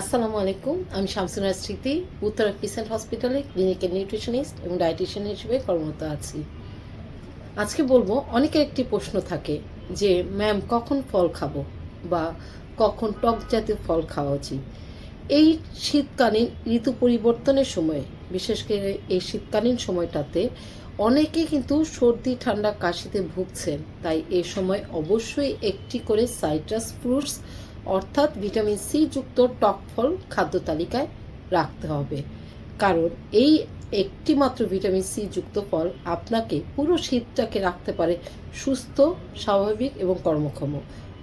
আসসালামু আলাইকুম, আমি শামসুনা স্মৃতি, উত্তরা পিসেন্ট হসপিটালে ক্লিনিক্যাল নিউট্রিশনিস্ট এবং ডায়েটিশিয়ান হিসেবে কর্মরত আছি। আজকে বলব, অনেকের একটি প্রশ্ন থাকে যে, ম্যাম, কখন ফল খাব? বা, কখন টক জাতীয় ফল খাওয়া উচিত? এই শীতকালীন ঋতু পরিবর্তনের সময়ে, বিশেষ করে এই শীতকালীন সময়টাতে, অনেকে কিন্তু সর্দি, ঠান্ডা, কাশিতে ভুগছেন। তাই এ সময় অবশ্যই একটি করে সাইট্রাস ফ্রুটস অর্থাৎ ভিটামিন সি যুক্ত টক ফল খাদ্য তালিকায় রাখতে হবে। কারণ এই একটি মাত্র ভিটামিন সি যুক্ত ফল আপনাকে পুরো শীতটাকে রাখতে পারে সুস্থ, স্বাভাবিক এবং কর্মক্ষম।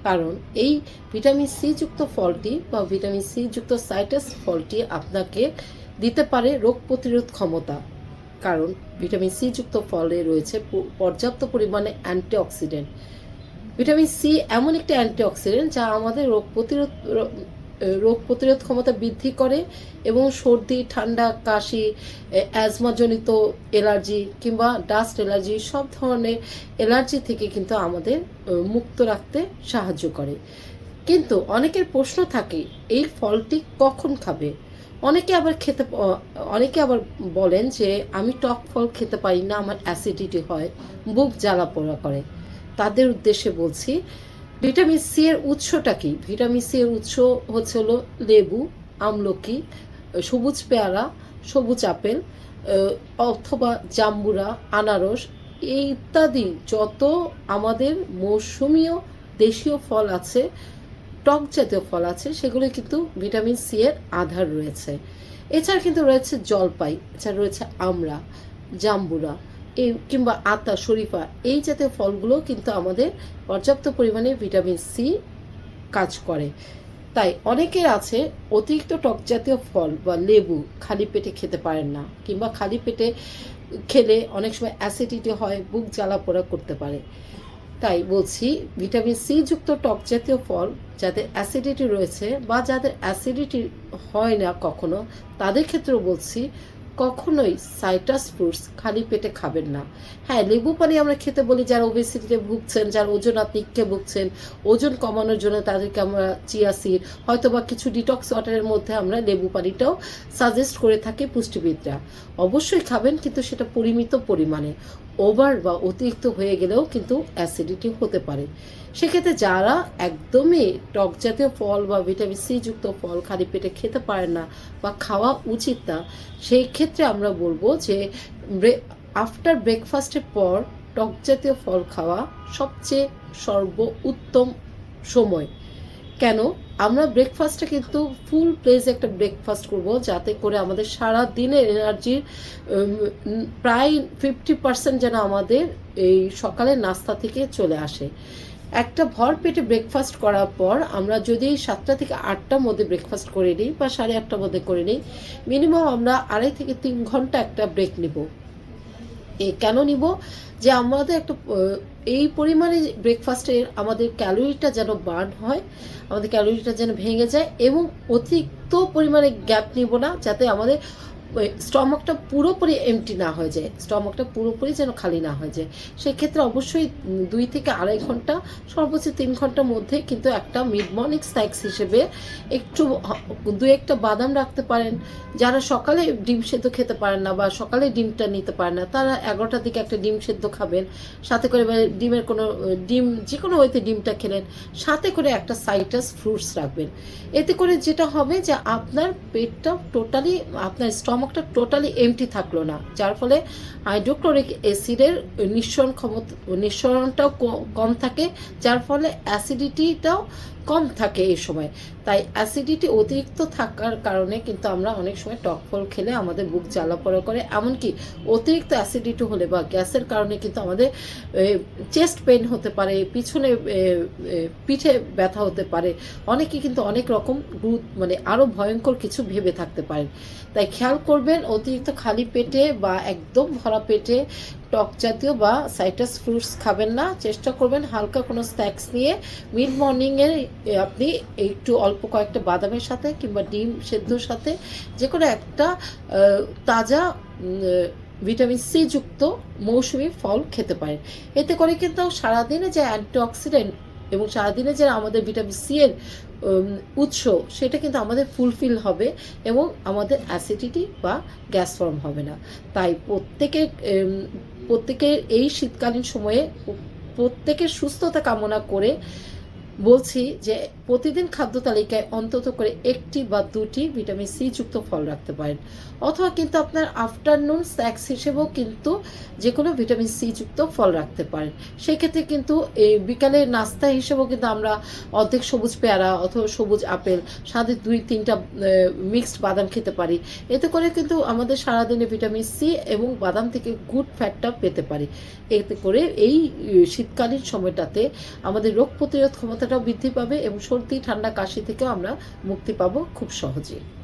কারণ এই ভিটামিন সি যুক্ত ফলটি বা ভিটামিন সি যুক্ত সাইটাস ফলটি আপনাকে দিতে পারে রোগ প্রতিরোধ ক্ষমতা। কারণ ভিটামিন সি যুক্ত ফলে রয়েছে পর্যাপ্ত পরিমাণে অ্যান্টিঅক্সিডেন্ট। ভিটামিন সি এমন একটি অ্যান্টিঅক্সিডেন্ট যা আমাদের রোগ প্রতিরোধ রোগ প্রতিরোধ ক্ষমতা বৃদ্ধি করে এবং সর্দি, ঠান্ডা, কাশি অ্যাজমাজনিত এলার্জি কিংবা ডাস্ট এলার্জি সব ধরনের এলার্জি থেকে কিন্তু আমাদের মুক্ত রাখতে সাহায্য করে। কিন্তু অনেকের প্রশ্ন থাকে, এই ফলটি কখন খাবে? অনেকে আবার খেতে অনেকে আবার বলেন যে, আমি টক ফল খেতে পারি না, আমার অ্যাসিডিটি হয়, বুক জ্বালা পোড়া করে। তাদের উদ্দেশ্যে বলছি, ভিটামিন সি এর উৎসটা কি? ভিটামিন সি এর উৎস হচ্ছে হলো লেবু, আমলকি, সবুজ পেয়ারা, সবুজ আপেল অথবা জাম্বুরা, আনারস এই ইত্যাদি যত আমাদের মৌসুমীয় দেশীয় ফল আছে, টক জাতীয় ফল আছে, সেগুলো কিন্তু ভিটামিন সি এর আধার রয়েছে। এছাড়া কিন্তু রয়েছে জলপাই, এছাড়া রয়েছে আমড়া, জাম্বুরা এই কিংবা আতা, শরীফা, এই জাতীয় ফলগুলো কিন্তু আমাদের পর্যাপ্ত পরিমাণে ভিটামিন সি কাজ করে। তাই অনেকের আছে অতিরিক্ত টক জাতীয় ফল বা লেবু খালি পেটে খেতে পারেন না, কিংবা খালি পেটে খেলে অনেক সময় অ্যাসিডিটি হয়, বুক জ্বালা পোড়া করতে পারে। তাই বলছি, ভিটামিন সি যুক্ত টক জাতীয় ফল যাদের অ্যাসিডিটি রয়েছে বা যাদের অ্যাসিডিটি হয় না কখনো, তাদের ক্ষেত্রেও বলছি কখনোই সাইট্রাস ফ্রুটস খালি পেটে খাবেন না। হ্যাঁ লেবু পানি আমরা খেতে বলি যারা ওবেসিটিতে ভুগছেন, যারা ওজন আত্মিককে ভুগছেন, ওজন কমানোর জন্য তাদেরকে আমরা চিয়া সিড হয়তো বা কিছু ডিটক্স ওয়াটারের মধ্যে আমরা লেবু পানিটাও সাজেস্ট করে থাকি পুষ্টিবিদরা। অবশ্যই খাবেন, কিন্তু সেটা পরিমিত পরিমাণে। ওভার বা অতিরিক্ত হয়ে গেলেও কিন্তু অ্যাসিডিটি হতে পারে। সেক্ষেত্রে যারা একদমই টক জাতীয় ফল বা ভিটামিন সি যুক্ত ফল খালি পেটে খেতে পারেন না বা খাওয়া উচিত না, সেই ক্ষেত্রে আমরা বলব যে আফটার ব্রেকফাস্টের পর টক জাতীয় ফল খাওয়া সবচেয়ে সর্ব উত্তম সময়। কেন? আমরা ব্রেকফাস্টটা কিন্তু ফুল প্লেজ একটা ব্রেকফাস্ট করব, যাতে করে আমাদের সারা দিনের এনার্জির প্রায় ফিফটি পার্সেন্ট যেন আমাদের এই সকালের নাস্তা থেকে চলে আসে। একটা ভর পেটে ব্রেকফাস্ট করার পর আমরা যদি সাতটা থেকে আটটার মধ্যে ব্রেকফাস্ট করে নিই বা সাড়ে আটটার মধ্যে করে নিই মিনিমাম আমরা আড়াই থেকে তিন ঘণ্টা একটা ব্রেক নিব। কেন নিব? যে আমাদের একটা এই পরিমাণে ব্রেকফাস্টে আমাদের ক্যালোরিটা যেন বার্ন হয়, আমাদের ক্যালোরিটা যেন ভেঙে যায় এবং অতিরিক্ত পরিমাণে গ্যাপ নিব না, যাতে আমাদের স্টমাকটা পুরোপুরি এমটি না হয়ে যায়, স্টমকটা পুরোপুরি যেন খালি না হয়ে যায়। সেক্ষেত্রে অবশ্যই দুই থেকে আড়াই ঘণ্টা, সর্বোচ্চ তিন ঘণ্টার মধ্যে কিন্তু একটা মিড মর্নিং স্ন্যাক্স হিসেবে একটু দু একটা বাদাম রাখতে পারেন। যারা সকালে ডিম সেদ্ধ খেতে পারেন না বা সকালে ডিমটা নিতে পারেন না, তারা এগারোটার দিকে একটা ডিম সেদ্ধ খাবেন। সাথে করে ডিমের কোনো, ডিম যে কোনো ওয়েতে ডিমটা খেলেন, সাথে করে একটা সাইটাস ফ্রুটস রাখবেন। এতে করে যেটা হবে যে আপনার পেটটা টোটালি আপনার স্টমাকটা টোটালি এমটি থাকল না। যার ফলে হাইড্রোক্লোরিক অ্যাসিডের নিঃসরণ ক্ষমতা নিঃসরণটাও কম থাকে, যার ফলে অ্যাসিডিটিটাও কম থাকে এই সময়। তাই অ্যাসিডিটি অতিরিক্ত থাকার কারণে কিন্তু আমরা অনেক সময় টক ফল খেলে আমাদের বুক জ্বালা পড়া করে। এমনকি অতিরিক্ত অ্যাসিডিটি হলে বা গ্যাসের কারণে কিন্তু আমাদের চেস্ট পেন হতে পারে, পিছনে পিঠে ব্যথা হতে পারে। অনেকে কিন্তু অনেক রকম মানে আরও ভয়ঙ্কর কিছু ভেবে থাকতে পারেন। তাই খেয়াল করবেন, অতিরিক্ত খালি পেটে বা একদম ভরা পেটে টক জাতীয় বা সাইটাস ফ্রুটস খাবেন না। চেষ্টা করবেন হালকা কোনো স্ন্যাক্স নিয়ে। মিড মর্নিংয়ে আপনি একটু অল্প কয়েকটা বাদামের সাথে কিংবা ডিম সেদ্ধর সাথে যে কোনো একটা তাজা ভিটামিন সি যুক্ত মৌসুমি ফল খেতে পারেন। এতে করে কিন্তু সারাদিনে যে অ্যান্টিঅক্সিডেন্ট এবং সারাদিনে যে আমাদের ভিটামিন সি এর উৎস সেটা কিন্তু আমাদের ফুলফিল হবে এবং আমাদের অ্যাসিডিটি বা গ্যাস ফর্ম হবে না। তাই প্রত্যেকের উম, প্রত্যেকের এই শীতকালীন সময়ে প্রত্যেকের সুস্থতা কামনা করে বলছি যে প্রতিদিন খাদ্য তালিকায় অন্তত করে একটি বা দুটি ভিটামিন সি যুক্ত ফল রাখতে পারেন। অথবা কিন্তু আপনার আফটারনুন স্ন্যাক্স হিসেবেও কিন্তু যে কোনো ভিটামিন সি যুক্ত ফল রাখতে পারেন। সেক্ষেত্রে কিন্তু এই বিকালের নাস্তা হিসেবেও কিন্তু আমরা অর্ধেক সবুজ পেয়ারা অথবা সবুজ আপেল, সাথে দুই তিনটা মিক্সড বাদাম খেতে পারি। এতে করে কিন্তু আমাদের সারাদিনে ভিটামিন সি এবং বাদাম থেকে গুড ফ্যাটটা পেতে পারি। এতে করে এই শীতকালীন সময়টাতে আমাদের রোগ প্রতিরোধ ক্ষমতাটাও বৃদ্ধি পাবে এবং সর্দি ঠান্ডা কাশি থেকেও আমরা মুক্তি পাবো খুব সহজেই।